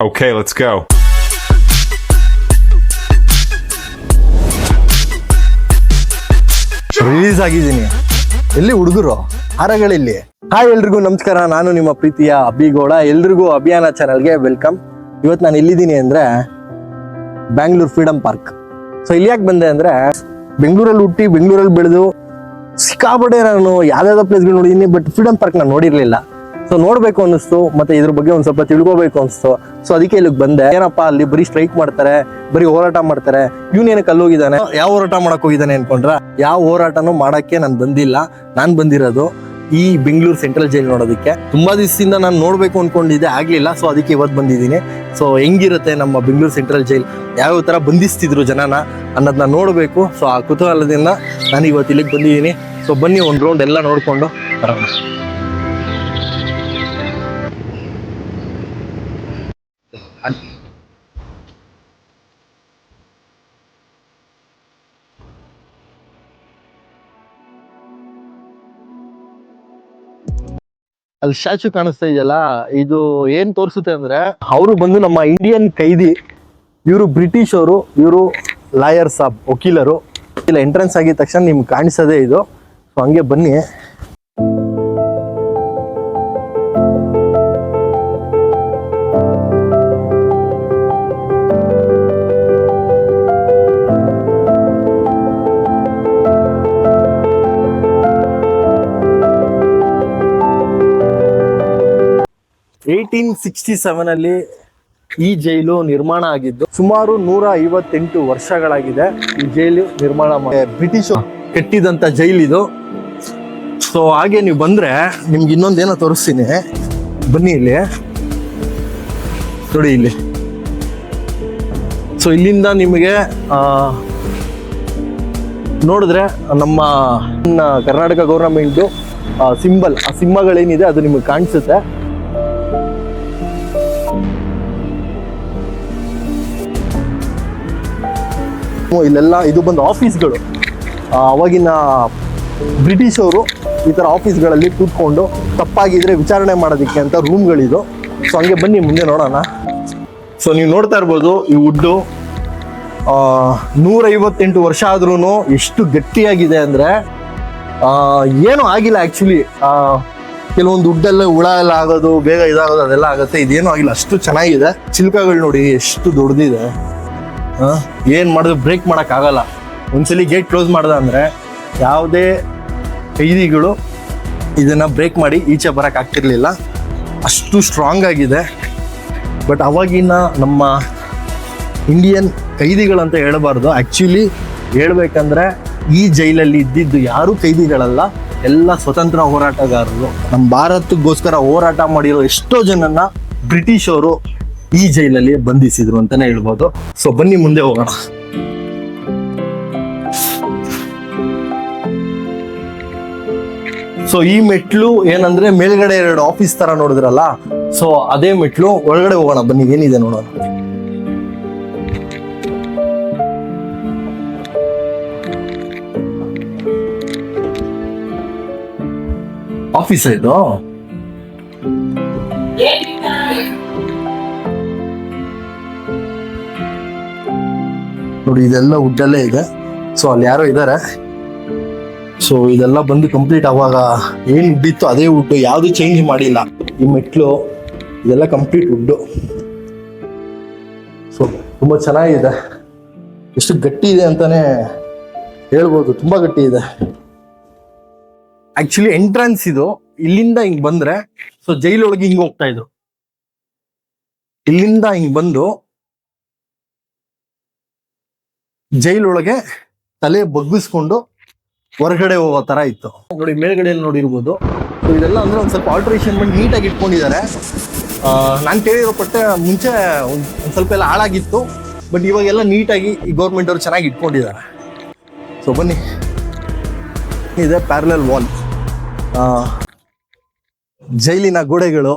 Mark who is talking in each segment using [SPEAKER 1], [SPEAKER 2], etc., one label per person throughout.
[SPEAKER 1] Okay, let's go.
[SPEAKER 2] Release ಆಗಿದ್ದೀನಿ. ಎಲ್ಲಿ ಹುಡುಗರು? ಹಾರಗಳಿಲ್ಲಿ. ಹಾಯ್ ಎಲ್ರಿಗೂ ನಮಸ್ಕಾರ. ನಾನು ನಿಮ್ಮ ಪ್ರೀತಿಯ ಅಭಿಗೌಡ ಎಲ್ರಿಗೂ ಅಭಿಯಾನ ಚಾನಲ್ಗೆ ವೆಲ್ಕಮ್ ಇವತ್ತು ನಾನು ಎಲ್ಲಿದ್ದೀನಿ ಅಂದ್ರೆ ಬ್ಯಾಂಗ್ಳೂರ್ ಫ್ರೀಡಮ್ ಪಾರ್ಕ್ ಸೊ ಇಲ್ಲಿ ಯಾಕೆ ಬಂದೆ ಅಂದ್ರೆ ಬೆಂಗಳೂರಲ್ಲಿ ಹುಟ್ಟಿ ಬೆಂಗಳೂರಲ್ಲಿ ಬೆಳೆದು ಸಿಕ್ಕಾಪಟ್ಟೆ ನಾನು ಯಾವ್ದಾವ್ದೋ ಪ್ಲೇಸ್ಗಳು ನೋಡಿದ್ದೀನಿ ಬಟ್ ಫ್ರೀಡಮ್ ಪಾರ್ಕ್ ನಾನು ನೋಡಿರ್ಲಿಲ್ಲ. ಸೊ ನೋಡ್ಬೇಕು ಅನ್ನಿಸ್ತು, ಮತ್ತೆ ಇದ್ರ ಬಗ್ಗೆ ಒಂದ್ ಸ್ವಲ್ಪ ತಿಳ್ಕೊಬೇಕು ಅನಿಸ್ತು ಸೊ ಅದಕ್ಕೆ ಇಲ್ಲಿಗೆ ಬಂದೆ. ಏನಪ್ಪ, ಅಲ್ಲಿ ಬರೀ ಸ್ಟ್ರೈಕ್ ಮಾಡ್ತಾರೆ, ಬರೀ ಹೋರಾಟ ಮಾಡ್ತಾರೆ. ಏನಕ್ಕೆ ಅಲ್ಲಿ ಹೋಗಿದ್ದಾನೆ? ಯಾವ ಹೋರಾಟ ಮಾಡಕ್ ಹೋಗಿದ್ದಾನೆ ಅನ್ಕೊಂಡ್ರ? ಯಾವ ಹೋರಾಟನೂ ಮಾಡಕ್ಕೆ ನಾನು ಬಂದಿಲ್ಲ. ನಾನು ಬಂದಿರೋದು ಈ ಬೆಂಗಳೂರು ಸೆಂಟ್ರಲ್ ಜೈಲ್ ನೋಡೋದಕ್ಕೆ. ತುಂಬಾ ದಿವಸದಿಂದ ನಾನು ನೋಡ್ಬೇಕು ಅನ್ಕೊಂಡಿದ್ದೆ, ಆಗ್ಲಿಲ್ಲ. ಸೊ ಅದಕ್ಕೆ ಇವತ್ತು ಬಂದಿದ್ದೀನಿ. ಸೊ ಹೆಂಗಿರುತ್ತೆ ನಮ್ಮ ಬೆಂಗಳೂರು ಸೆಂಟ್ರಲ್ ಜೈಲ್? ಯಾವ ತರ ಬಂಧಿಸ್ತಿದ್ರು ಜನನ ಅನ್ನೋದನ್ನ ನೋಡಬೇಕು. ಸೊ ಆ ಕುತೂಹಲದಿಂದ ನಾನು ಇವತ್ತು ಇಲ್ಲಿಗೆ ಬಂದಿದ್ದೀನಿ. ಸೊ ಬನ್ನಿ ಒಂದು ರೌಂಡ್ ಎಲ್ಲ ನೋಡ್ಕೊಂಡು ಬರೋಣ. ಅಲ್ಲಿ ಸ್ಟ್ಯಾಚು ಕಾಣಿಸ್ತಾ ಇದೆಯಲ್ಲ, ಇದು ಏನ್ ತೋರಿಸುತ್ತೆ ಅಂದ್ರೆ, ಅವರು ಬಂದು ನಮ್ಮ ಇಂಡಿಯನ್ ಕೈದಿ, ಇವರು ಬ್ರಿಟಿಷ್ ಅವರು, ಇವರು ಲಾಯರ್ ಸಾಬ್ ವಕೀಲರು, ಇಲ್ಲ ಎಂಟ್ರೆನ್ಸ್ ಆಗಿದ ತಕ್ಷಣ ನಿಮ್ಗೆ ಕಾಣಿಸೋದೇ ಇದು. ಸೊ ಹಂಗೆ ಬನ್ನಿ. ಏಯ್ಟೀನ್ ಸಿಕ್ಸ್ಟಿ ಸೆವೆನ್ ಅಲ್ಲಿ ಈ ಜೈಲು ನಿರ್ಮಾಣ ಆಗಿದ್ದು ಸುಮಾರು ನೂರ ಐವತ್ತೆಂಟು ವರ್ಷಗಳಾಗಿದೆ ಈ ಜೈಲು ನಿರ್ಮಾಣ ಬ್ರಿಟಿಷ್ ಕಟ್ಟಿದಂತ ಜೈಲ್ ಇದು. ಸೊ ಹಾಗೆ ನೀವು ಬಂದ್ರೆ ನಿಮ್ಗೆ ಇನ್ನೊಂದೇನೋ ತೋರಿಸ್ತೀನಿ. ಬನ್ನಿ ಇಲ್ಲಿ. ನೋಡಿ ಇಲ್ಲಿ. ಸೊ ಇಲ್ಲಿಂದ ನಿಮಗೆ ನೋಡಿದ್ರೆ ನಮ್ಮ ನಮ್ಮ ಕರ್ನಾಟಕ ಗೌರ್ಮೆಂಟ್ ಸಿಂಬಲ್ ಆ ಸಿಂಹಗಳೇನಿದೆ ಅದು ನಿಮಗೆ ಕಾಣಿಸುತ್ತೆ. ಇಲ್ಲೆಲ್ಲ ಇದು ಬಂದು ಆಫೀಸ್ಗಳು ಅವಾಗಿನ ಬ್ರಿಟಿಷ್ ಅವರು ಈ ಥರ ಆಫೀಸ್ಗಳಲ್ಲಿ ಕೂತ್ಕೊಂಡು ತಪ್ಪಾಗಿದ್ರೆ ವಿಚಾರಣೆ ಮಾಡೋದಕ್ಕೆ ಅಂತ ರೂಮ್ಗಳಿದು ಸೊ ಹಂಗೆ ಬನ್ನಿ, ಮುಂದೆ ನೋಡೋಣ. ಸೊ ನೀವು ನೋಡ್ತಾ ಇರ್ಬೋದು, ಈ ವುಡ್ಡು ನೂರೈವತ್ತೆಂಟು ವರ್ಷ ಆದ್ರೂ ಎಷ್ಟು ಗಟ್ಟಿಯಾಗಿದೆ ಅಂದರೆ ಏನೂ ಆಗಿಲ್ಲ ಆ್ಯಕ್ಚುಲಿ ಕೆಲವೊಂದು ದುಡ್ಡೆಲ್ಲ ಹುಳ ಎಲ್ಲ ಆಗೋದು, ಬೇಗ ಇದಾಗೋದು, ಅದೆಲ್ಲ ಆಗುತ್ತೆ. ಇದೇನೂ ಆಗಿಲ್ಲ. ಅಷ್ಟು ಚೆನ್ನಾಗಿದೆ. ಚಿಲ್ಕಗಳು ನೋಡಿ, ಎಷ್ಟು ದೊಡ್ಡದಿದೆ. ಏನ್ ಮಾಡಿದ್ರು ಬ್ರೇಕ್ ಮಾಡಕ್ ಆಗಲ್ಲ. ಒಂದ್ಸಲಿ ಗೇಟ್ ಕ್ಲೋಸ್ ಮಾಡ್ದ ಅಂದರೆ ಯಾವುದೇ ಕೈದಿಗಳು ಇದನ್ನ ಬ್ರೇಕ್ ಮಾಡಿ ಈಚೆ ಬರಕ್ ಆಗ್ತಿರ್ಲಿಲ್ಲ. ಅಷ್ಟು ಸ್ಟ್ರಾಂಗ್ ಆಗಿದೆ. ಬಟ್ ಅವಾಗಿನ ನಮ್ಮ ಇಂಡಿಯನ್ ಕೈದಿಗಳಂತ ಹೇಳಬಾರ್ದು. ಆಕ್ಚುಲಿ ಹೇಳ್ಬೇಕಂದ್ರೆ ಈ ಜೈಲಲ್ಲಿ ಇದ್ದಿದ್ದು ಯಾರು ಕೈದಿಗಳಲ್ಲ. ಎಲ್ಲ ಸ್ವತಂತ್ರ ಹೋರಾಟಗಾರರು. ನಮ್ಮ ಭಾರತಕ್ಕೋಸ್ಕರ ಹೋರಾಟ ಮಾಡಿರೋ ಎಷ್ಟೋ ಜನನ ಬ್ರಿಟಿಷ್ ಅವರು ಈ ಜೈಲಲ್ಲಿ ಬಂಧಿಸಿದ್ರು ಅಂತಾನೆ ಹೇಳ್ಬೋದು. ಸೊ ಬನ್ನಿ ಮುಂದೆ ಹೋಗೋಣ. ಸೊ ಈ ಮೆಟ್ಲು ಏನಂದ್ರೆ ಮೇಲ್ಗಡೆ ಎರಡು ಆಫೀಸ್ ತರ ನೋಡಿದ್ರಲ್ಲ ಸೊ ಅದೇ ಮೆಟ್ಲು ಒಳಗಡೆ ಹೋಗೋಣ, ಬನ್ನಿ, ಏನಿದೆ ನೋಡೋಣ. ಆಫೀಸ್ ಇದು? ನೋಡಿ, ಇದೆಲ್ಲ ವುಡ್ಡಲ್ಲೇ ಇದೆ. ಸೊ ಅಲ್ಲಿ ಯಾರೋ ಇದ್ದಾರೆ ಸೊ ಇದೆಲ್ಲ ಬಂದು ಕಂಪ್ಲೀಟ್ ಆವಾಗ ಏನು ವುಡ್ ಅದೇ ವುಡ್ ಯಾವುದು ಚೇಂಜ್ ಮಾಡಿಲ್ಲ. ಈ ಮೆಟ್ಲು, ಇದೆಲ್ಲ ಕಂಪ್ಲೀಟ್ ವುಡ್ ಸೊ ತುಂಬ ಚೆನ್ನಾಗಿದೆ. ಎಷ್ಟು ಗಟ್ಟಿ ಇದೆ ಅಂತಾನೆ ಹೇಳ್ಬೋದು, ತುಂಬಾ ಗಟ್ಟಿ ಇದೆ. ಆಕ್ಚುಲಿ ಎಂಟ್ರೆನ್ಸ್ ಇದು, ಇಲ್ಲಿಂದ ಹಿಂಗ್ ಬಂದ್ರೆ ಸೊ ಜೈಲೊಳಗೆ ಹಿಂಗ್ ಹೋಗ್ತಾ ಇದ್ರು. ಇಲ್ಲಿಂದ ಹಿಂಗ್ ಬಂದು ಜೈಲೊಳಗೆ ತಲೆ ಬಗ್ಗಿಸ್ಕೊಂಡು ಹೊರಗಡೆ ಹೋಗೋ ತರ ಇತ್ತು. ನೋಡಿ, ಮೇಲ್ಗಡೆಯಲ್ಲಿ ನೋಡಿರ್ಬೋದು. ಇದೆಲ್ಲ ಅಂದ್ರೆ ಒಂದ್ ಸ್ವಲ್ಪ ಆಲ್ಟ್ರೇಷನ್ ಮಾಡಿ ನೀಟಾಗಿ ಇಟ್ಕೊಂಡಿದ್ದಾರೆ. ನಾನು ಕೇಳಿರೋ ಪಟ್ಟೆ ಮುಂಚೆ ಒಂದ್ ಒಂದ್ ಸ್ವಲ್ಪ ಎಲ್ಲ ಹಾಳಾಗಿತ್ತು. ಬಟ್ ಇವಾಗೆಲ್ಲ ನೀಟಾಗಿ ಈ ಗೌರ್ಮೆಂಟ್ ಅವರು ಚೆನ್ನಾಗಿ ಇಟ್ಕೊಂಡಿದ್ದಾರೆ. ಸೊ ಬನ್ನಿ. ಇದೆ ಪ್ಯಾರಲಲ್ ವಾಲ್ ಜೈಲಿನ ಗೋಡೆಗಳು.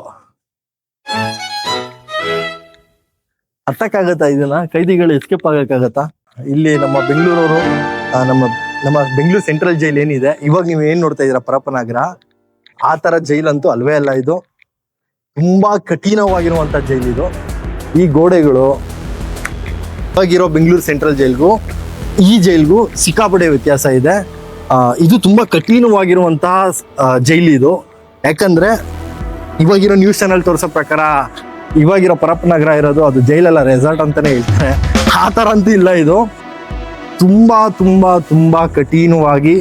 [SPEAKER 2] ಹತ್ತಕ್ಕಾಗತ್ತಾ ಇದನ್ನ? ಕೈದಿಗಳು ಎಸ್ಕೇಪ್ ಆಗಕ್ಕಾಗತ್ತಾ? ಇಲ್ಲಿ ನಮ್ಮ ಬೆಂಗಳೂರವರು ನಮ್ಮ ನಮ್ಮ ಬೆಂಗಳೂರು ಸೆಂಟ್ರಲ್ ಜೈಲ್ ಏನಿದೆ, ಇವಾಗ ನೀವು ಏನ್ ನೋಡ್ತಾ ಇದೀರಾ ಪರಪನಗರ ಆ ತರ ಜೈಲಂತೂ ಅಲ್ವೇ ಅಲ್ಲ ಇದು. ತುಂಬಾ ಕಠಿಣವಾಗಿರುವಂತ ಜೈಲ್ ಇದು. ಈ ಗೋಡೆಗಳು ಇವಾಗಿರೋ ಬೆಂಗಳೂರು ಸೆಂಟ್ರಲ್ ಜೈಲ್ಗೂ, ಈ ಜೈಲ್ಗೂ ಸಿಕ್ಕಾಪಡೆ ವ್ಯತ್ಯಾಸ ಇದೆ. ಇದು ತುಂಬಾ ಕಠಿಣವಾಗಿರುವಂತಹ ಜೈಲ್ ಇದು. ಯಾಕಂದ್ರೆ, ಇವಾಗಿರೋ ನ್ಯೂಸ್ ಚಾನಲ್ ತೋರಿಸೋ ಪ್ರಕಾರ, ಇವಾಗಿರೋ ಪರಪ್ಪನಗರ ಇರೋದು ಅದು ಜೈಲಲ್ಲ ರೆಸಾರ್ಟ್ ಅಂತಾನೆ ಹೇಳ್ತಾರೆ. ಆ ಥರ ಅಂತೂ ಇಲ್ಲ ಇದು. ತುಂಬ ತುಂಬ ತುಂಬ ಕಠಿಣವಾಗಿ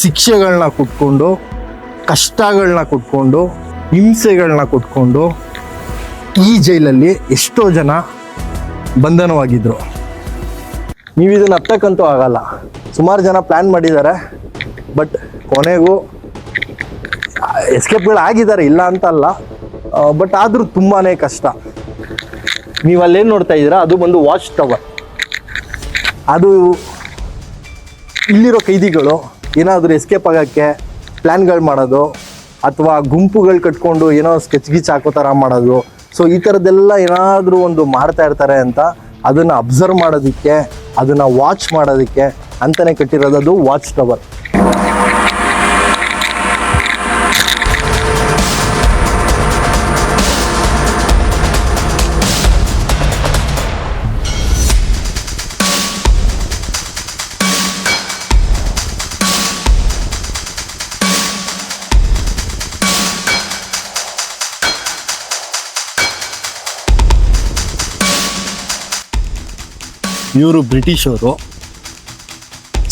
[SPEAKER 2] ಶಿಕ್ಷೆಗಳನ್ನ ಕೊಟ್ಕೊಂಡು ಕಷ್ಟಗಳನ್ನ ಕೊಟ್ಕೊಂಡು ಹಿಂಸೆಗಳನ್ನ ಕೊಟ್ಕೊಂಡು ಈ ಜೈಲಲ್ಲಿ ಎಷ್ಟೋ ಜನ ಬಂಧನವಾಗಿದ್ರು. ನೀವು ಇದನ್ನ ಹತ್ತಕ್ಕಂತೂ ಆಗಲ್ಲ. ಸುಮಾರು ಜನ ಪ್ಲ್ಯಾನ್ ಮಾಡಿದ್ದಾರೆ. ಬಟ್ ಕೊನೆಗೂ ಎಸ್ಕೇಪ್ಗಳು ಆಗಿದ್ದಾರೆ, ಇಲ್ಲ ಅಂತ ಅಲ್ಲ. ಬಟ್ ಆದರೂ ತುಂಬಾ ಕಷ್ಟ. ನೀವು ಅಲ್ಲೇನು ನೋಡ್ತಾ ಇದ್ದೀರಾ? ಅದು ಬಂದು ವಾಚ್ ಟವರ್ ಅದು ಇಲ್ಲಿರೋ ಕೈದಿಗಳು ಏನಾದರೂ ಎಸ್ಕೇಪ್ ಆಗೋಕ್ಕೆ ಪ್ಲ್ಯಾನ್ಗಳು ಮಾಡೋದು ಅಥವಾ ಗುಂಪುಗಳು ಕಟ್ಕೊಂಡು ಏನೋ ಸ್ಕೆಚ್ ಗಿಚ್ ಹಾಕೋ ಥರ ಮಾಡೋದು. ಸೊ ಈ ಥರದ್ದೆಲ್ಲ ಏನಾದರೂ ಒಂದು ಮಾಡ್ತಾ ಇರ್ತಾರೆ ಅಂತ ಅದನ್ನು ಅಬ್ಸರ್ವ್ ಮಾಡೋದಕ್ಕೆ, ಅದನ್ನು ವಾಚ್ ಮಾಡೋದಕ್ಕೆ ಅಂತಲೇ ಕಟ್ಟಿರೋದು ವಾಚ್ ಟವರ್ ಇವರು ಬ್ರಿಟಿಷರು.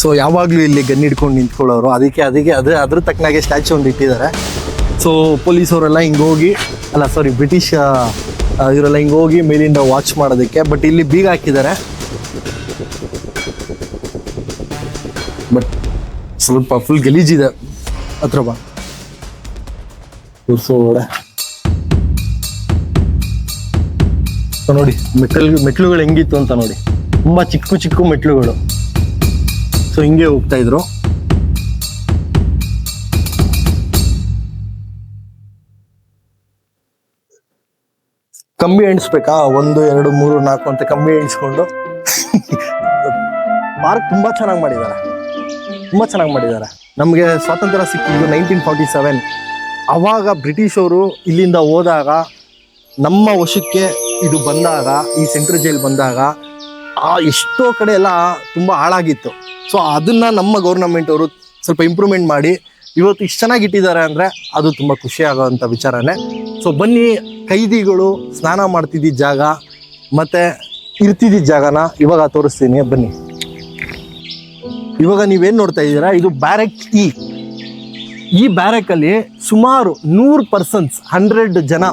[SPEAKER 2] ಸೊ ಯಾವಾಗಲೂ ಇಲ್ಲಿ ಗನ್ ಹಿಡ್ಕೊಂಡು ನಿಂತ್ಕೊಳ್ಳೋರು. ಅದಕ್ಕೆ ಅದಕ್ಕೆ, ಅದ್ರ ಅದ್ರ ತಕ್ಕನಾಗೆ ಸ್ಟ್ಯಾಚು ಒಂದು ಇಟ್ಟಿದ್ದಾರೆ. ಸೊ ಪೊಲೀಸವರೆಲ್ಲ ಹಿಂಗೆ ಹೋಗಿ, ಅಲ್ಲ ಸಾರಿ ಬ್ರಿಟಿಷ್ ಇವರೆಲ್ಲ ಹಿಂಗೆ ಹೋಗಿ ಮೇಲಿಂದ ವಾಚ್ ಮಾಡೋದಕ್ಕೆ ಬಟ್ ಇಲ್ಲಿ ಬೀಗ ಹಾಕಿದ್ದಾರೆ. ಬಟ್ ಸ್ವಲ್ಪ ಫುಲ್ ಗಲೀಜಿದೆ ಹತ್ರ ಬಾ. ನೋಡಿ ಮೆಟ್ಲು ಮೆಟ್ಲುಗಳು ಹೆಂಗಿತ್ತು ಅಂತ ನೋಡಿ. ತುಂಬಾ ಚಿಕ್ಕ ಚಿಕ್ಕ ಮೆಟ್ಲುಗಳು ಸೊ ಹಿಂಗೆ ಹೋಗ್ತಾ ಇದ್ರು. ಕಂಬಿ ಎಣಿಸ್ಬೇಕಾ? ಒಂದು, ಎರಡು, ಮೂರು, ನಾಲ್ಕು ಅಂತ ಕಂಬಿ ಎಣಿಸ್ಕೊಂಡು. ಪಾರ್ಕ್ ತುಂಬಾ ಚೆನ್ನಾಗಿ ಮಾಡಿದ್ದಾರೆ. ತುಂಬಾ ಚೆನ್ನಾಗಿ ಮಾಡಿದ್ದಾರೆ. ನಮಗೆ ಸ್ವಾತಂತ್ರ್ಯ ಸಿಕ್ಕಿದ್ದು ನೈನ್ಟೀನ್ ಫಾರ್ಟಿ ಸೆವೆನ್. ಅವಾಗ ಬ್ರಿಟಿಷವರು ಇಲ್ಲಿಂದ ಹೋದಾಗ, ನಮ್ಮ ವಶಕ್ಕೆ ಇದು ಬಂದಾಗ, ಈ ಸೆಂಟ್ರಲ್ ಜೈಲ್ ಬಂದಾಗ ಆ ಎಷ್ಟೋ ಕಡೆ ಎಲ್ಲ ತುಂಬ ಹಾಳಾಗಿತ್ತು. ಸೊ ಅದನ್ನ ನಮ್ಮ ಗೌರ್ನಮೆಂಟ್ ಅವರು ಸ್ವಲ್ಪ ಇಂಪ್ರೂವ್ಮೆಂಟ್ ಮಾಡಿ, ಇವತ್ತು ಇಷ್ಟು ಚೆನ್ನಾಗಿ ಇಟ್ಟಿದ್ದಾರೆ ಅಂದರೆ ಅದು ತುಂಬ ಖುಷಿ ಆಗೋವಂಥ ವಿಚಾರನೇ. ಸೊ ಬನ್ನಿ, ಕೈದಿಗಳು ಸ್ನಾನ ಮಾಡ್ತಿದ್ದಿದ್ದ ಜಾಗ, ಮತ್ತು ಇರ್ತಿದ್ದಿದ್ದ ಜಾಗನ ಇವಾಗ ತೋರಿಸ್ತೀನಿ, ಬನ್ನಿ. ಇವಾಗ ನೀವೇನು ನೋಡ್ತಾ ಇದ್ದೀರಾ, ಇದು ಬ್ಯಾರೆಕ್ ಇ ಈ ಬ್ಯಾರೆಕಲ್ಲಿ ಸುಮಾರು ನೂರು ಪರ್ಸನ್ಸ್ ಹಂಡ್ರೆಡ್ ಜನ,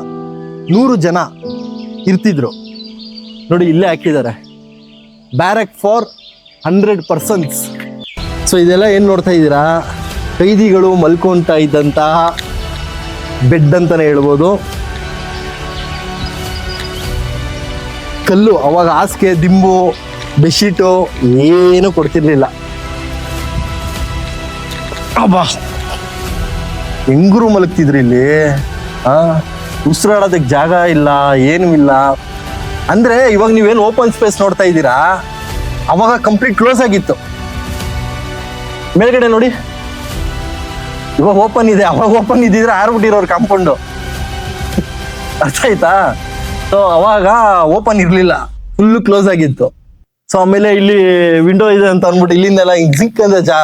[SPEAKER 2] ನೂರು ಜನ ಇರ್ತಿದ್ರು. ನೋಡಿ, ಇಲ್ಲೇ ಹಾಕಿದ್ದಾರೆ. Barrack for hundred persons so ಇದೆಲ್ಲ ಏನು ನೋಡ್ತಾ ಇದ್ದೀರಾ? ಕೈದಿಗಳು ಮಲ್ಕೊಂತ ಇದ್ದಂತಹ ಬೆಡ್ ಅಂತಲೇ ಹೇಳ್ಬೋದು. ಕಲ್ಲು, ಅವಾಗ ಹಾಸಿಗೆ, ದಿಂಬು ಬೆಡ್ಶೀಟು ಏನೂ ಕೊಡ್ತಿರ್ಲಿಲ್ಲ. ಅಬ್ಬಾ! ಹೆಂಗರು ಮಲಗ್ತಿದ್ರು ಇಲ್ಲಿ? ಉಸಿರಾಡೋದಕ್ಕೆ ಜಾಗ ಇಲ್ಲ, ಏನೂ ಇಲ್ಲ. ಅಂದ್ರೆ ಇವಾಗ ನೀವೇನು ಓಪನ್ ಸ್ಪೇಸ್ ನೋಡ್ತಾ ಇದ್ದೀರಾ? ಅವಾಗ ಕಂಪ್ಲೀಟ್ ಕ್ಲೋಸ್ ಆಗಿತ್ತು. ಮೇಲ್ಗಡೆ ನೋಡಿ. ಇವಾಗ ಓಪನ್ ಇದೆ, ಅವಾಗ ಓಪನ್ ಇದ್ದಿದ್ರೆ ಆರ್ಬಿಟ್ಟಿರೋರು ಕಾಂಪೌಂಡು. ಅರ್ಥ ಆಯ್ತಾ? ಸೊ ಅವಾಗ ಓಪನ್ ಇರಲಿಲ್ಲ. ಫುಲ್ ಕ್ಲೋಸ್ ಆಗಿತ್ತು. ಸೊ ಆಮೇಲೆ ಇಲ್ಲಿ ವಿಂಡೋ ಇದೆ ಅಂತ ಅಂದ್ಬಿಟ್ಟು ಇಲ್ಲಿಂದೆಲ್ಲ ಹಿಂಗ್ ಜಿಂಕ್ ಅಂದ್ರೆ ಜಾ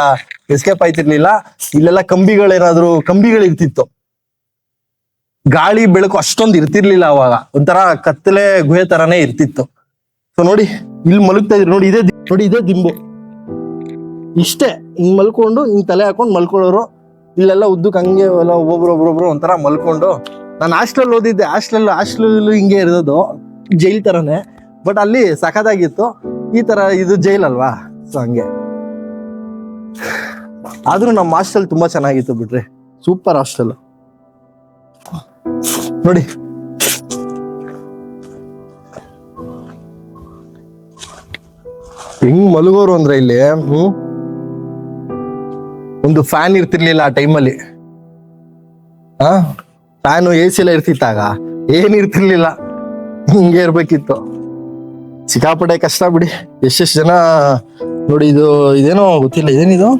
[SPEAKER 2] ಎಸ್ಕೇಪ್ ಆಯ್ತಿರ್ಲಿಲ್ಲ. ಇಲ್ಲೆಲ್ಲ ಕಂಬಿಗಳೇನಾದ್ರು ಕಂಬಿಗಳು ಇರ್ತಿತ್ತು ಗಾಳಿ ಬೆಳಕು ಅಷ್ಟೊಂದು ಇರ್ತಿರ್ಲಿಲ್ಲ ಅವಾಗ. ಒಂಥರ ಕತ್ತಲೆ ಗುಹೆ ತರಾನೇ ಇರ್ತಿತ್ತು. ಸೊ ನೋಡಿ, ಇಲ್ಲಿ ಮಲಗ್ತಾ ಇದ್ರು. ನೋಡಿ, ಇದೇ ನೋಡಿ, ಇದೇ ದಿಂಬು. ಇಷ್ಟೇ. ಹಿಂಗ್ ಮಲ್ಕೊಂಡು, ಹಿಂಗ್ ತಲೆ ಹಾಕೊಂಡು ಮಲ್ಕೊಳ್ಳೋರು, ಇಲ್ಲೆಲ್ಲ ಉದ್ದಕ್ಕೆ ಹಂಗೆ ಎಲ್ಲ ಒಬ್ಬೊಬ್ರು ಒಬ್ಬೊಬ್ರು ಒಂಥರ ಮಲ್ಕೊಂಡು. ನಾನು ಹಾಸ್ಟೆಲ್ ಓದಿದ್ದೆ. ಹಾಸ್ಟೆಲ್ ಹಾಸ್ಟೆಲ್ ಹಿಂಗೆ ಇರೋದು. ಜೈಲ್ ಥರನೇ ಬಟ್ ಅಲ್ಲಿ ಸಖತ್ತಾಗಿತ್ತು. ಈ ತರ ಇದು ಜೈಲ್ ಅಲ್ವಾ? ಸೊ ಹಂಗೆ. ಆದರೂ ನಮ್ಮ ಹಾಸ್ಟೆಲ್ ತುಂಬಾ ಚೆನ್ನಾಗಿತ್ತು ಬಿಡ್ರಿ. ಸೂಪರ್ ಹಾಸ್ಟೆಲ್ ನೋಡಿ. ಹೆಂಗ್ ಮಲಗೋರು ಅಂದ್ರೆ ಇಲ್ಲಿ, ಹ್ಮ್? ಒಂದು ಫ್ಯಾನ್ ಇರ್ತಿರ್ಲಿಲ್ಲ ಆ ಟೈಮಲ್ಲಿ ಆ? ಫ್ಯಾನು ಎ ಸಿ ಎಲ್ಲ ಇರ್ತಿತ್ತಾಗ? ಏನ್ ಇರ್ತಿರ್ಲಿಲ್ಲ. ಹಿಂಗೆ ಇರ್ಬೇಕಿತ್ತು. ಸಿಕ್ಕಾಪಟ್ಟೆ ಕಷ್ಟ ಬಿಡಿ. ಎಷ್ಟೆಷ್ಟು ಜನ, ನೋಡಿ ಇದು, ಇದೇನೋ ಗೊತ್ತಿಲ್ಲ ಇದೇನಿದು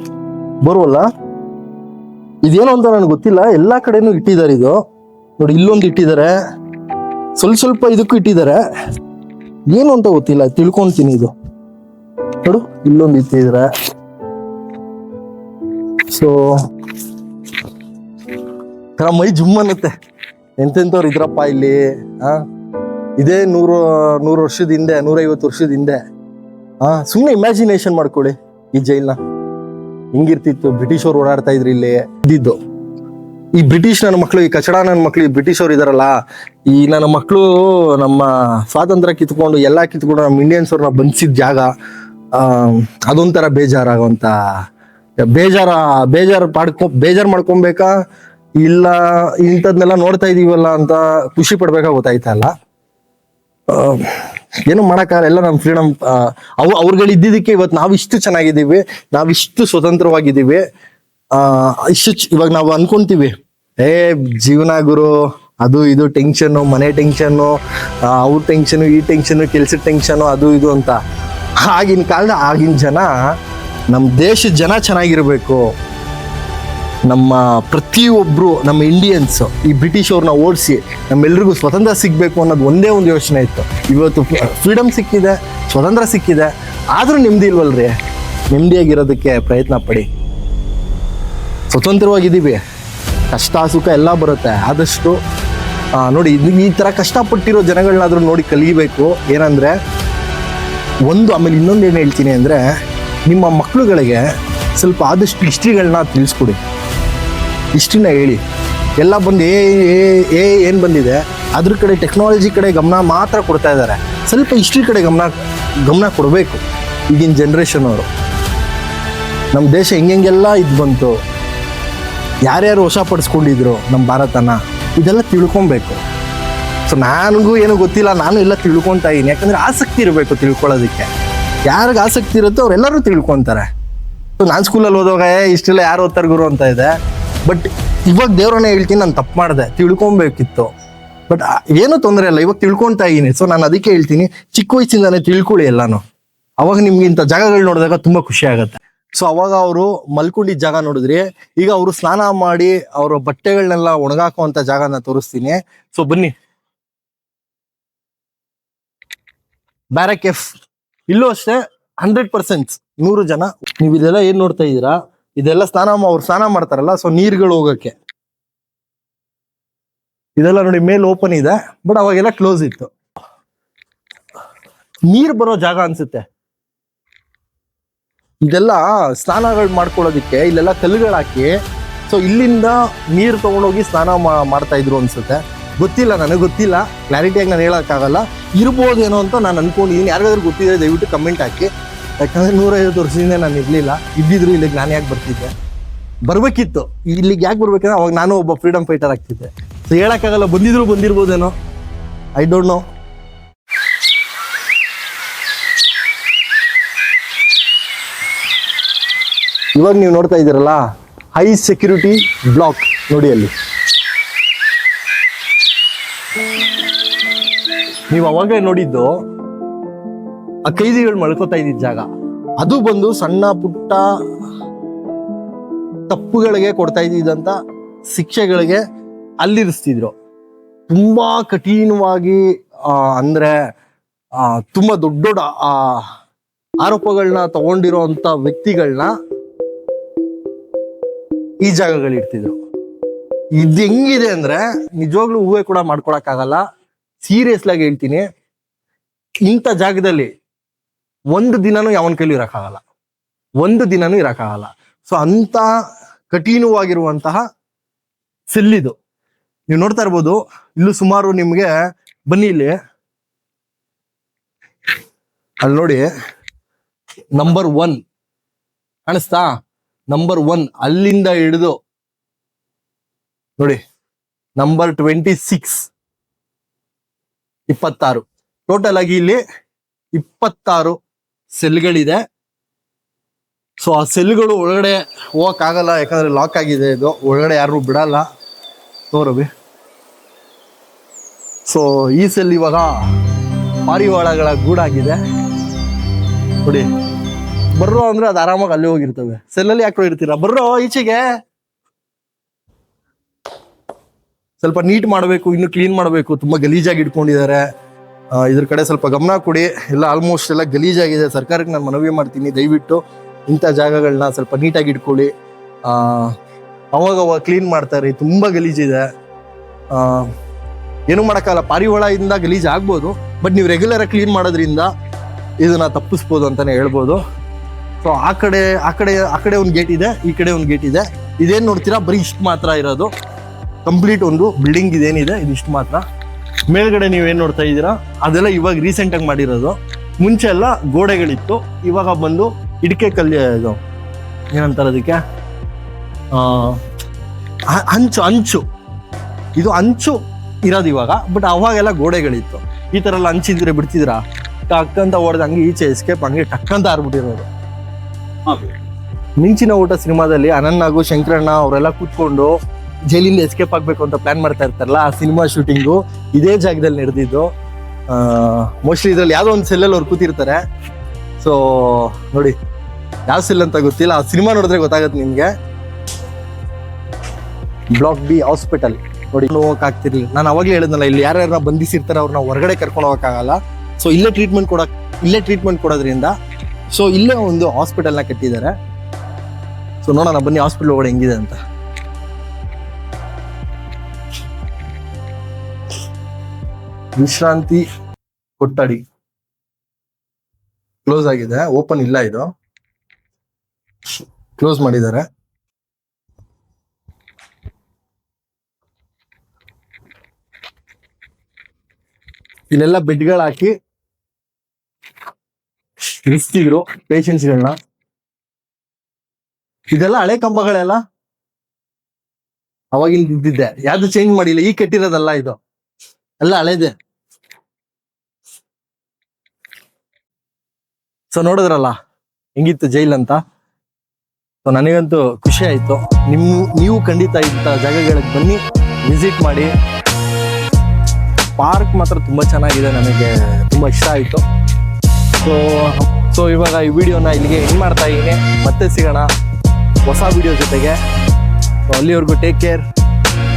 [SPEAKER 2] ಬರುವಲ್ಲ? ಇದೇನೋ ಅಂತ ನನಗೆ ಗೊತ್ತಿಲ್ಲ. ಎಲ್ಲಾ ಕಡೆನೂ ಇಟ್ಟಿದ್ದಾರೆ ಇದು. ನೋಡಿ, ಇಲ್ಲೊಂದು ಇಟ್ಟಿದ್ದಾರೆ ಸ್ವಲ್ಪ ಸ್ವಲ್ಪ ಇದಕ್ಕೂ ಇಟ್ಟಿದ್ದಾರೆ ಏನು ಅಂತ ಗೊತ್ತಿಲ್ಲ, ತಿಳ್ಕೊಂತೀನಿ ಇದು. ನೋಡು, ಇಲ್ಲೊಂದು ಇಟ್ಟಿದ್ದಾರೆ ಸೊ ಥರ ಮೈ ಜುಮ್ ಅನ್ನತ್ತೆ. ಎಂತೆಂಥವ್ರು ಇದ್ರಪ್ಪ ಇಲ್ಲಿ ಹಾ ಇದೇ ನೂರು ನೂರು ವರ್ಷದ ಹಿಂದೆ, ನೂರೈವತ್ತು ವರ್ಷದ ಹಿಂದೆ. ಹಾ ಸುಮ್ಮನೆ ಇಮ್ಯಾಜಿನೇಷನ್ ಮಾಡ್ಕೊಳ್ಳಿ ಈ ಜೈಲ್ನ ಹಿಂಗಿರ್ತಿತ್ತು ಬ್ರಿಟಿಷ್ ಅವ್ರು ಓಡಾಡ್ತಾ ಇದ್ರು ಇಲ್ಲಿ, ಇದ್ದಿದ್ದು. ಈ ಬ್ರಿಟಿಷ್ ನನ್ನ ಮಕ್ಕಳು ಈ ಕಚಡ ನನ್ನ ಮಕ್ಕಳು ಈ ಬ್ರಿಟಿಷ್ ಅವ್ರು ಇದಾರಲ್ಲ, ಈ ನನ್ನ ಮಕ್ಕಳು ನಮ್ಮ ಸ್ವಾತಂತ್ರ್ಯ ಕಿತ್ಕೊಂಡು, ಎಲ್ಲ ಕಿತ್ಕೊಂಡು ನಮ್ಮ ಇಂಡಿಯನ್ಸ್ ಅವ್ರನ್ನ ಬಂಧಿಸಿದ ಜಾಗ ಅದೊಂಥರ ಬೇಜಾರಾಗುವಂತ, ಬೇಜಾರ, ಬೇಜಾರು ಪಾಡ್ಕೊ, ಬೇಜಾರು ಮಾಡ್ಕೊಬೇಕಾ? ಇಲ್ಲ, ಇಂಥದ್ನೆಲ್ಲ ನೋಡ್ತಾ ಇದೀವಲ್ಲ ಅಂತ ಖುಷಿ ಪಡ್ಬೇಕಾ ಗೊತ್ತಾಯ್ತಾ ಇಲ್ಲ. ಏನು ಮಾಡಕ್ಕಾಗಲ್ಲ, ಎಲ್ಲ ನಮ್ಮ ಫ್ರೀಡಮ್ ಅವು ಅವ್ರುಗಳು ಇದ್ದಿದ್ದಕ್ಕೆ ಇವತ್ತು ನಾವಿಷ್ಟು ಚೆನ್ನಾಗಿದ್ದೀವಿ, ನಾವಿಷ್ಟು ಸ್ವತಂತ್ರವಾಗಿದ್ದೀವಿ ಇಷ್ಟು ಇವಾಗ ನಾವು ಅನ್ಕೊಂತೀವಿ. ಏ, ಜೀವನ ಗುರು, ಅದು ಇದು ಟೆನ್ಷನ್ನು ಮನೆ ಟೆನ್ಷನ್ನು ಅವ್ರ ಟೆನ್ಷನ್ ಈ ಟೆನ್ಷನ್ ಕೆಲ್ಸದ ಟೆನ್ಷನ್ ಅದು ಇದು ಅಂತ. ಆಗಿನ ಕಾಲದ ಆಗಿನ ಜನ ನಮ್ಮ ದೇಶದ ಜನ ಚೆನ್ನಾಗಿರಬೇಕು. ನಮ್ಮ ಪ್ರತಿಯೊಬ್ಬರು ನಮ್ಮ ಇಂಡಿಯನ್ಸ್ ಈ ಬ್ರಿಟಿಷ್ ಅವ್ರನ್ನ ಓಡಿಸಿ, ನಮ್ಮೆಲ್ರಿಗೂ ಸ್ವತಂತ್ರ ಸಿಗಬೇಕು ಅನ್ನೋದು ಒಂದೇ ಒಂದು ಯೋಚನೆ ಇತ್ತು. ಇವತ್ತು ಫ್ರೀಡಮ್ ಸಿಕ್ಕಿದೆ, ಸ್ವತಂತ್ರ ಸಿಕ್ಕಿದೆ, ಆದರೂ ನೆಮ್ಮದಿ ಇಲ್ವಲ್ರಿ? ನೆಮ್ಮದಿಯಾಗಿರೋದಕ್ಕೆ ಪ್ರಯತ್ನ ಪಡಿ. ಸ್ವತಂತ್ರವಾಗಿದ್ದೀವಿ. ಕಷ್ಟ ಸುಖ ಎಲ್ಲ ಬರುತ್ತೆ. ಆದಷ್ಟು ನೋಡಿ ಈ ಥರ ಕಷ್ಟಪಟ್ಟಿರೋ ಜನಗಳನ್ನಾದರೂ ನೋಡಿ ಕಲಿಬೇಕು. ಏನಂದ್ರೆ, ಒಂದು, ಆಮೇಲೆ ಇನ್ನೊಂದು ಏನು ಹೇಳ್ತೀನಿ ಅಂದರೆ, ನಿಮ್ಮ ಮಕ್ಕಳುಗಳಿಗೆ ಸ್ವಲ್ಪ ಆದಷ್ಟು ಹಿಸ್ಟ್ರಿಗಳನ್ನ ತಿಳಿಸ್ಕೊಡಿ. ಹಿಸ್ಟ್ರಿನ ಹೇಳಿ. ಎಲ್ಲ ಬಂದು, ಏ ಏ ಏ, ಏನು ಬಂದಿದೆ? ಅದ್ರ ಕಡೆ ಟೆಕ್ನಾಲಜಿ ಕಡೆ ಗಮನ ಮಾತ್ರ ಕೊಡ್ತಾ ಇದ್ದಾರೆ. ಸ್ವಲ್ಪ ಹಿಸ್ಟ್ರಿ ಕಡೆ ಗಮನ ಗಮನ ಕೊಡಬೇಕು ಈಗಿನ ಜನ್ರೇಷನ್ ಅವರು. ನಮ್ಮ ದೇಶ ಹೆಂಗೆಲ್ಲ ಇದು ಬಂತು. ಯಾರ್ಯಾರು ವಶಪಡಿಸ್ಕೊಂಡಿದ್ರು ನಮ್ಮ ಭಾರತನ, ಇದೆಲ್ಲ ತಿಳ್ಕೊಬೇಕು. ಸೊ ನನಗೂ ಏನೂ ಗೊತ್ತಿಲ್ಲ, ನಾನು ಎಲ್ಲ ತಿಳ್ಕೊತಾ ಇದ್ದೀನಿ. ಯಾಕಂದ್ರೆ ಆಸಕ್ತಿ ಇರಬೇಕು ತಿಳ್ಕೊಳ್ಳೋದಕ್ಕೆ. ಯಾರಿಗೆ ಆಸಕ್ತಿ ಇರುತ್ತೋ ಅವರೆಲ್ಲರೂ ತಿಳ್ಕೊತಾರೆ ಸೊ ನಾನು ಸ್ಕೂಲಲ್ಲಿ ಹೋದಾಗ ಏ, ಇಷ್ಟೆಲ್ಲ ಯಾರು ಓದ್ತಾರೆ ಗುರು? ಅಂತ ಇದೆ. ಬಟ್ ಇವಾಗ ದೇವ್ರನ್ನೇ ಹೇಳ್ತೀನಿ, ನಾನು ತಪ್ಪು ಮಾಡಿದೆ. ತಿಳ್ಕೊಬೇಕಿತ್ತು ಬಟ್ ಏನೂ ತೊಂದರೆ ಇಲ್ಲ. ಇವಾಗ ತಿಳ್ಕೊತಾ ಇದ್ದೀನಿ. ಸೊ ನಾನು ಅದಕ್ಕೆ ಹೇಳ್ತೀನಿ, ಚಿಕ್ಕ ವಯಸ್ಸಿಂದಾನೆ ತಿಳ್ಕೊಳ್ಳಿ ಎಲ್ಲಾನು. ಅವಾಗ ನಿಮ್ಗೆ ಇಂಥ ಜಾಗಗಳು ನೋಡಿದಾಗ ತುಂಬ ಖುಷಿ ಆಗುತ್ತೆ. ಸೊ ಅವಾಗ ಅವರು ಮಲ್ಕೊಂಡಿದ್ದ ಜಾಗ ನೋಡಿದ್ರಿ. ಈಗ ಅವರು ಸ್ನಾನ ಮಾಡಿ ಅವರ ಬಟ್ಟೆಗಳನ್ನೆಲ್ಲ ಒಣಗಾಕುವಂತ ಜಾಗನ ತೋರಿಸ್ತೀನಿ. ಸೊ ಬನ್ನಿ. ಬ್ಯಾರಕ್ ಎಫ್ ಇಲ್ಲೂ ಅಷ್ಟೇ ಹಂಡ್ರೆಡ್ ಪರ್ಸೆಂಟ್ ನೂರು ಜನ. ನೀವು ಇದೆಲ್ಲ ಏನ್ ನೋಡ್ತಾ ಇದ್ದೀರಾ? ಇದೆಲ್ಲ ಸ್ನಾನ ಅವ್ರು ಸ್ನಾನ ಮಾಡ್ತಾರಲ್ಲ, ಸೊ ನೀರ್ಗಳು ಹೋಗಕ್ಕೆ. ಇದೆಲ್ಲ ನೋಡಿ ಮೇಲ್ ಓಪನ್ ಇದೆ ಬಟ್ ಅವಾಗೆಲ್ಲ ಕ್ಲೋಸ್ ಇತ್ತು. ನೀರ್ ಬರೋ ಜಾಗ ಅನ್ಸುತ್ತೆ. ಇದೆಲ್ಲ ಸ್ನಾನಗಳು ಮಾಡ್ಕೊಳ್ಳೋದಕ್ಕೆ, ಇಲ್ಲೆಲ್ಲ ಕಲ್ಲುಗಳು ಹಾಕಿ ಸೊ ಇಲ್ಲಿಂದ ನೀರು ತೊಗೊಂಡೋಗಿ ಸ್ನಾನ ಮಾಡ್ತಾ ಇದ್ರು ಅನ್ಸುತ್ತೆ. ಗೊತ್ತಿಲ್ಲ, ನನಗೆ ಗೊತ್ತಿಲ್ಲ. ಕ್ಲಾರಿಟಿಯಾಗಿ ನಾನು ಹೇಳೋಕ್ಕಾಗಲ್ಲ. ಇರ್ಬೋದೇನೋ ಅಂತ ನಾನು ಅನ್ಕೊಂಡಿದ್ದೀನಿ ಯಾರಿಗಾದ್ರೂ ಗೊತ್ತಿದ್ರೆ ದಯವಿಟ್ಟು ಕಮೆಂಟ್ ಹಾಕಿ. ಯಾಕಂದ್ರೆ ನೂರೈವತ್ತು ವರ್ಷದಿಂದ ನಾನು ಇರಲಿಲ್ಲ. ಇದ್ದಿದ್ರು ಇಲ್ಲಿಗೆ ನಾನು ಯಾಕೆ ಬರ್ತಿದ್ದೆ? ಬರಬೇಕಿತ್ತು. ಇಲ್ಲಿಗೆ ಯಾಕೆ ಬರ್ಬೇಕಂದ್ರೆ ಅವಾಗ ನಾನು ಒಬ್ಬ ಫ್ರೀಡಮ್ ಫೈಟರ್ ಆಗ್ತಿದ್ದೆ. ಸೊ ಹೇಳೋಕ್ಕಾಗಲ್ಲ, ಬಂದಿದ್ರು ಬಂದಿರ್ಬೋದೇನೋ? ಐ ಡೋಂಟ್ ನೋ ಇವಾಗ ನೀವು ನೋಡ್ತಾ ಇದ್ದೀರಲ್ಲ ಹೈ ಸೆಕ್ಯೂರಿಟಿ ಬ್ಲಾಕ್ ನೋಡಿ ಅಲ್ಲಿ. ನೀವು ಅವಾಗ ನೋಡಿದ್ದು ಆ ಕೈದಿಗಳು ಮಳ್ಕೋತಾ ಇದ್ದಿದ್ದ ಜಾಗ. ಅದು ಬಂದು ಸಣ್ಣ ಪುಟ್ಟ ತಪ್ಪುಗಳಿಗೆ ಕೊಡ್ತಾ ಇದ್ದಿದ್ದಂತ ಶಿಕ್ಷೆಗಳಿಗೆ ಅಲ್ಲಿರಿಸ್ತಿದ್ರು. ತುಂಬಾ ಕಠಿಣವಾಗಿ ಅಂದ್ರೆ ತುಂಬಾ ದೊಡ್ಡ ದೊಡ್ಡ ಆರೋಪಗಳನ್ನ ಆರೋಪಗಳನ್ನ ಅಂತ ವ್ಯಕ್ತಿಗಳನ್ನ ಈ ಜಾಗಗಳು ಇಡ್ತಿದ್ರು ಇದು ಹೆಂಗಿದೆ ಅಂದ್ರೆ ನಿಜವಾಗ್ಲೂ ಹೂವೆ ಕೂಡ ಮಾಡ್ಕೊಳಕ್ಕಾಗಲ್ಲ ಸೀರಿಯಸ್ ಆಗಿ ಹೇಳ್ತೀನಿ. ಇಂಥ ಜಾಗದಲ್ಲಿ ಒಂದು ದಿನನೂ ಯಾವನ ಕೈಲೂ ಇರಕ್ಕಾಗಲ್ಲ ಒಂದು ದಿನನೂ ಇರಕ್ಕಾಗಲ್ಲ ಸೊ ಅಂತ ಕಠಿಣವಾಗಿರುವಂತಹ ಸೆಲ್ಲಿದು ನೀವು ನೋಡ್ತಾ ಇರ್ಬೋದು, ಇಲ್ಲೂ ಸುಮಾರು ನಿಮ್ಗೆ ಬನ್ನಿ ಇಲ್ಲಿ. ಅಲ್ಲಿ ನೋಡಿ ನಂಬರ್ ಒನ್ ಕಾಣಿಸ್ತಾ? ನಂಬರ್ ಒನ್ ಅಲ್ಲಿಂದ ಹಿಡಿದು ನೋಡಿ ನಂಬರ್ ಟ್ವೆಂಟಿ ಸಿಕ್ಸ್ ಇಪ್ಪತ್ತಾರು. ಟೋಟಲ್ ಆಗಿ ಇಲ್ಲಿ ಇಪ್ಪತ್ತಾರು ಸೆಲ್ಗಳಿದೆ ಸೊ ಆ ಸೆಲ್ಗಳು ಒಳಗಡೆ ಹೋಗಕ್ಕಾಗಲ್ಲ, ಯಾಕಂದ್ರೆ ಲಾಕ್ ಆಗಿದೆ ಇದು. ಒಳಗಡೆ ಯಾರು ಬಿಡಲ್ಲ. ತೋರಬಿ ಸೊ ಈ ಸೆಲ್ ಇವಾಗ ಪಾರಿವಾಳಗಳ ಗೂಡಾಗಿದೆ. ನೋಡಿ. ಬರ್ರೋ ಅಂದ್ರೆ ಅದು ಆರಾಮಾಗಿ ಅಲ್ಲಿ ಹೋಗಿರ್ತವೆ. ಸೆಲ್ಲಲ್ಲಿ ಯಾಕೆ ಇರ್ತೀರಾ? ಬರ್ರೋ ಈಚೆಗೆ. ಸ್ವಲ್ಪ ನೀಟ್ ಮಾಡಬೇಕು, ಇನ್ನು ಕ್ಲೀನ್ ಮಾಡಬೇಕು. ತುಂಬಾ ಗಲೀಜಾಗಿ ಇಟ್ಕೊಂಡಿದ್ದಾರೆ. ಇದ್ರ ಕಡೆ ಸ್ವಲ್ಪ ಗಮನ ಕೊಡಿ. ಎಲ್ಲ ಆಲ್ಮೋಸ್ಟ್ ಎಲ್ಲ ಗಲೀಜಾಗಿದೆ. ಸರ್ಕಾರಕ್ಕೆ ನಾನು ಮನವಿ ಮಾಡ್ತೀನಿ. ದಯವಿಟ್ಟು ಇಂಥ ಜಾಗಗಳನ್ನ ಸ್ವಲ್ಪ ನೀಟಾಗಿ ಇಟ್ಕೊಳ್ಳಿ. ಅವಾಗ ಅವಾಗ ಕ್ಲೀನ್ ಮಾಡ್ತಾರೆ ತುಂಬ ಗಲೀಜಿದೆ. ಏನು ಮಾಡೋಕ್ಕಲ್ಲ ಪಾರಿವಾಳದಿಂದ ಗಲೀಜ್ ಆಗ್ಬೋದು ಬಟ್ ನೀವು ರೆಗ್ಯುಲರಾಗಿ ಕ್ಲೀನ್ ಮಾಡೋದ್ರಿಂದ ಇದನ್ನ ತಪ್ಪಿಸ್ಬೋದು ಅಂತಲೇ ಹೇಳ್ಬೋದು. ಸೊ ಆ ಕಡೆ ಆ ಕಡೆ ಆ ಕಡೆ ಒಂದು ಗೇಟ್ ಇದೆ, ಈ ಕಡೆ ಒಂದು ಗೇಟ್ ಇದೆ. ಇದೇನು ನೋಡ್ತೀರಾ? ಬರೀ ಇಷ್ಟು ಮಾತ್ರ ಇರೋದು. ಕಂಪ್ಲೀಟ್ ಒಂದು ಬಿಲ್ಡಿಂಗ್ ಇದೇನಿದೆ ಇದಿಷ್ಟು ಮಾತ್ರ. ಮೇಲ್ಗಡೆ ನೀವೇನು ನೋಡ್ತಾ ಇದ್ದೀರಾ? ಅದೆಲ್ಲ ಇವಾಗ ರೀಸೆಂಟಾಗಿ ಮಾಡಿರೋದು. ಮುಂಚೆ ಎಲ್ಲ ಗೋಡೆಗಳಿತ್ತು, ಇವಾಗ ಬಂದು ಇಡಿಕೆ ಕಲ್ಲಿ ಇದು. ಏನಂತಾರೆ ಅದಕ್ಕೆ? ಅಂಚು ಹಂಚು ಇದು ಹಂಚು ಇರೋದು ಇವಾಗ ಬಟ್ ಅವಾಗೆಲ್ಲ ಗೋಡೆಗಳಿತ್ತು. ಈ ಥರ ಎಲ್ಲ ಹಂಚಿದ್ರೆ ಬಿಡ್ತಿದ್ರಾ? ಟಕ್ಕಂತ ಹೊಡೆದು ಹಂಗೆ ಈಚೆ ಎಸ್ಕೇಪ್ ಹಂಗೆ ಟಕ್ಕಂತ ಆರ್ಬಿಟ್ಟಿರೋದು. ಮಿಂಚಿನ ಊಟ ಸಿನಿಮಾದಲ್ಲಿ ಅನನ್ನಾಗು ಶಂಕರಣ್ಣ ಅವರೆಲ್ಲ ಕೂತ್ಕೊಂಡು ಜೈಲಿಂದ ಎಸ್ಕೇಪ್ ಆಗಬೇಕು ಅಂತ ಪ್ಲಾನ್ ಮಾಡ್ತಾ ಇರ್ತಾರಲ್ಲ, ಆ ಸಿನಿಮಾ ಶೂಟಿಂಗು ಇದೇ ಜಾಗದಲ್ಲಿ ನಡೆದಿದ್ದು. ಮೋಸ್ಟ್ಲಿ ಇದರಲ್ಲಿ ಯಾವ್ದೋ ಒಂದು ಸೆಲ್ಲಲ್ಲಿ ಅವ್ರು ಕೂತಿರ್ತಾರೆ. ಸೊ ನೋಡಿ, ಯಾವ ಸೆಲ್ ಅಂತ ಗೊತ್ತಿಲ್ಲ, ಆ ಸಿನಿಮಾ ನೋಡಿದ್ರೆ ಗೊತ್ತಾಗುತ್ತೆ ನಿಮಗೆ. ಬ್ಲಾಕ್ ಬಿ ಹಾಸ್ಪಿಟಲ್ ನೋಡಿ ಹೋಗಕ್ಕಾಗ್ತಿರ್ಲಿಲ್ಲ ನಾನು ಅವಾಗಲೇ ಹೇಳಿದ್ನಲ್ಲ, ಇಲ್ಲಿ ಯಾರ್ಯಾರನ್ನ ಬಂಧಿಸಿರ್ತಾರೆ, ಅವ್ರನ್ನ ಹೊರಗಡೆ ಕರ್ಕೊಂಡು ಹೋಗೋಕ್ಕಾಗಲ್ಲ. ಸೊ ಇಲ್ಲೇ ಟ್ರೀಟ್ಮೆಂಟ್ ಕೊಡಕ್, ಇಲ್ಲೇ ಟ್ರೀಟ್ಮೆಂಟ್ ಕೊಡೋದ್ರಿಂದ ಸೊ ಇಲ್ಲೇ ಒಂದು ಹಾಸ್ಪಿಟಲ್ನ ಕಟ್ಟಿದ್ದಾರೆ. ಸೊ ನೋಡೋಣ, ಬನ್ನಿ ಹಾಸ್ಪಿಟಲ್ ಒಳಗಡೆ ಹೆಂಗಿದೆ ಅಂತ. ವಿಶ್ರಾಂತಿ ಕೊಟ್ಟಡಿ ಕ್ಲೋಸ್ ಆಗಿದೆ ಓಪನ್ ಇಲ್ಲ ಇದು. ಕ್ಲೋಸ್ ಮಾಡಿದ್ದಾರೆ. ಇಲ್ಲೆಲ್ಲ ಬೆಡ್ಗಳು ಹಾಕಿ ಇರಿಸ್ತಿದ್ರು ಪೇಷನ್ಸ್ಗಳನ್ನ ಇದೆಲ್ಲ ಹಳೆ ಕಂಬಗಳೆಲ್ಲ? ಅವಾಗಿಂದ ಇದ್ದಿದ್ದೆ. ಯಾವ್ದು ಚೇಂಜ್ ಮಾಡಿಲ್ಲ. ಈ ಕಟ್ಟಿರೋದಲ್ಲ ಇದು. ಎಲ್ಲ ಹಳೇದೆ. ಸೊ ನೋಡಿದ್ರಲ್ಲ? ಹೆಂಗಿತ್ತು ಜೈಲ್ ಅಂತ? ಸೊ ನನಗಂತೂ ಖುಷಿ ಆಯ್ತು. ನಿಮ್, ನೀವು ಖಂಡಿತ ಇಂಥ ಜಾಗಗಳಿಗೆ ಬನ್ನಿ ವಿಸಿಟ್ ಮಾಡಿ. ಪಾರ್ಕ್ ಮಾತ್ರ ತುಂಬಾ ಚೆನ್ನಾಗಿದೆ, ನನಗೆ ತುಂಬಾ ಇಷ್ಟ ಆಯ್ತು. ಸೊ ಸೊ ಇವಾಗ ಈ ವಿಡಿಯೋನ ಇಲ್ಲಿಗೆ ಎಂಡ್ ಮಾಡ್ತಾ ಇದ್ದೀನಿ. ಮತ್ತೆ ಸಿಗೋಣ. ಹೊಸ ವಿಡಿಯೋ ಜೊತೆಗೆ. ಸೊ ಅಲ್ಲಿವರೆಗೂ ಟೇಕ್ ಕೇರ್